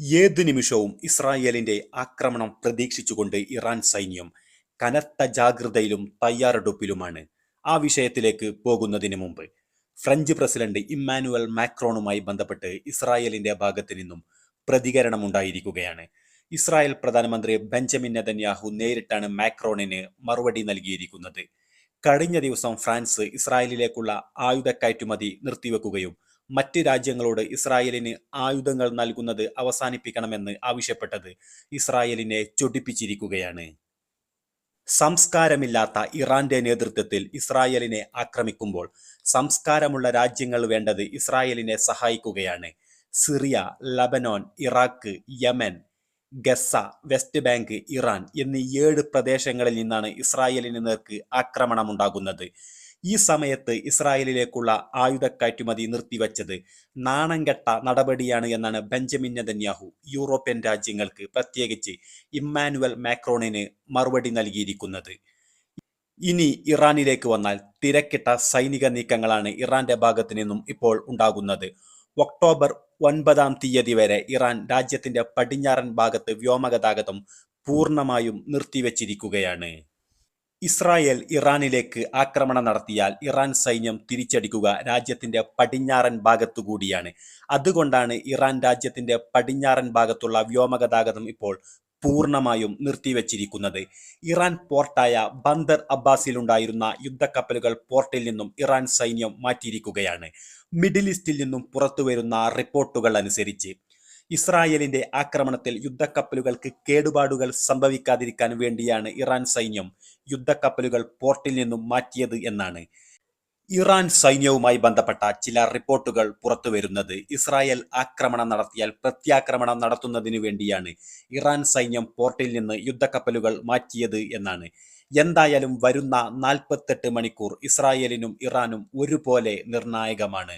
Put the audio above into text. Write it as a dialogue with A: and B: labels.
A: ഏതു നിമിഷവും ഇസ്രായേലിന്റെ ആക്രമണം പ്രതീക്ഷിച്ചുകൊണ്ട് ഇറാൻ സൈന്യം കനത്ത ജാഗ്രതയിലും തയ്യാറെടുപ്പിലുമാണ്. ആ വിഷയത്തിലേക്ക് പോകുന്നതിന് മുമ്പ് ഫ്രഞ്ച് പ്രസിഡന്റ് ഇമ്മാനുവൽ മാക്രോണുമായി ബന്ധപ്പെട്ട് ഇസ്രായേലിന്റെ ഭാഗത്തു നിന്നും പ്രതികരണമുണ്ടായിരിക്കുകയാണ് ഇസ്രായേൽ പ്രധാനമന്ത്രി ബെഞ്ചമിൻ നെതന്യാഹു നേരിട്ടാണ് മാക്രോണിന് മറുപടി നൽകിയിരിക്കുന്നത്. കഴിഞ്ഞ ദിവസം ഫ്രാൻസ് ഇസ്രായേലിലേക്കുള്ള ആയുധ കയറ്റുമതി നിർത്തിവെക്കുകയും മറ്റ് രാജ്യങ്ങളോട് ഇസ്രായേലിന് ആയുധങ്ങൾ നൽകുന്നത് അവസാനിപ്പിക്കണമെന്ന് ആവശ്യപ്പെട്ടത് ഇസ്രായേലിനെ ചൊടിപ്പിച്ചിരിക്കുകയാണ്. സംസ്കാരമില്ലാത്ത ഇറാന്റെ നേതൃത്വത്തിൽ ഇസ്രായേലിനെ ആക്രമിക്കുമ്പോൾ സംസ്കാരമുള്ള രാജ്യങ്ങൾ വേണ്ടത് ഇസ്രായേലിനെ സഹായിക്കുകയാണ്. Syria Lebanon Iraq Yemen Gaza West Bank Iran എന്നീ ഏഴ് പ്രദേശങ്ങളിൽ നിന്നാണ് ഇസ്രായേലിന് നേർക്ക് ആക്രമണമുണ്ടാകുന്നത്. ഈ സമയത്ത് ഇസ്രായേലിലേക്കുള്ള ആയുധ കയറ്റുമതി നിർത്തിവച്ചത് നാണംകെട്ട നടപടിയാണ് എന്നാണ് ബെഞ്ചമിൻ നെതന്യാഹു യൂറോപ്യൻ രാജ്യങ്ങൾക്ക് പ്രത്യേകിച്ച് ഇമ്മാനുവൽ മാക്രോണിന് മറുപടി നൽകിയിരിക്കുന്നത്. ഇനി ഇറാനിലേക്ക് വന്നാൽ തിരക്കിട്ട സൈനിക നീക്കങ്ങളാണ് ഇറാന്റെ ഭാഗത്തു നിന്നും ഇപ്പോൾ ഉണ്ടാകുന്നത്. ഒക്ടോബർ ഒൻപതാം തീയതി വരെ ഇറാൻ രാജ്യത്തിന്റെ പടിഞ്ഞാറൻ ഭാഗത്ത് വ്യോമഗതാഗതം പൂർണമായും നിർത്തിവച്ചിരിക്കുകയാണ്. ഇസ്രായേൽ ഇറാനിലേക്ക് ആക്രമണം നടത്തിയാൽ ഇറാൻ സൈന്യം തിരിച്ചടിക്കുക രാജ്യത്തിന്റെ പടിഞ്ഞാറൻ ഭാഗത്തുകൂടിയാണ് അതുകൊണ്ടാണ് ഇറാൻ രാജ്യത്തിന്റെ പടിഞ്ഞാറൻ ഭാഗത്തുള്ള വ്യോമഗതാഗതം ഇപ്പോൾ പൂർണമായും നിർത്തിവച്ചിരിക്കുന്നത്. ഇറാൻ പോർട്ടായ ബന്ദർ അബ്ബാസിൽ ഉണ്ടായിരുന്ന യുദ്ധക്കപ്പലുകൾ പോർട്ടിൽ നിന്നും ഇറാൻ സൈന്യം മാറ്റിയിരിക്കുകയാണ്. മിഡിൽ ഈസ്റ്റിൽ നിന്നും പുറത്തുവരുന്ന റിപ്പോർട്ടുകൾ അനുസരിച്ച് ഇസ്രായേലിന്റെ ആക്രമണത്തിൽ യുദ്ധക്കപ്പലുകൾക്ക് കേടുപാടുകൾ സംഭവിക്കാതിരിക്കാൻ വേണ്ടിയാണ് ഇറാൻ സൈന്യം യുദ്ധക്കപ്പലുകൾ പോർട്ടിൽ നിന്നും മാറ്റിയത് എന്നാണ്. ഇറാൻ സൈന്യവുമായി ബന്ധപ്പെട്ട ചില റിപ്പോർട്ടുകൾ പുറത്തു വരുന്നത് ഇസ്രായേൽ ആക്രമണം നടത്തിയാൽ പ്രത്യാക്രമണം നടത്തുന്നതിനു വേണ്ടിയാണ് ഇറാൻ സൈന്യം പോർട്ടിൽ നിന്ന് യുദ്ധക്കപ്പലുകൾ മാറ്റിയത് എന്നാണ്. എന്തായാലും വരുന്ന നാൽപ്പത്തെട്ട് മണിക്കൂർ ഇസ്രായേലിനും ഇറാനും ഒരുപോലെ നിർണായകമാണ്.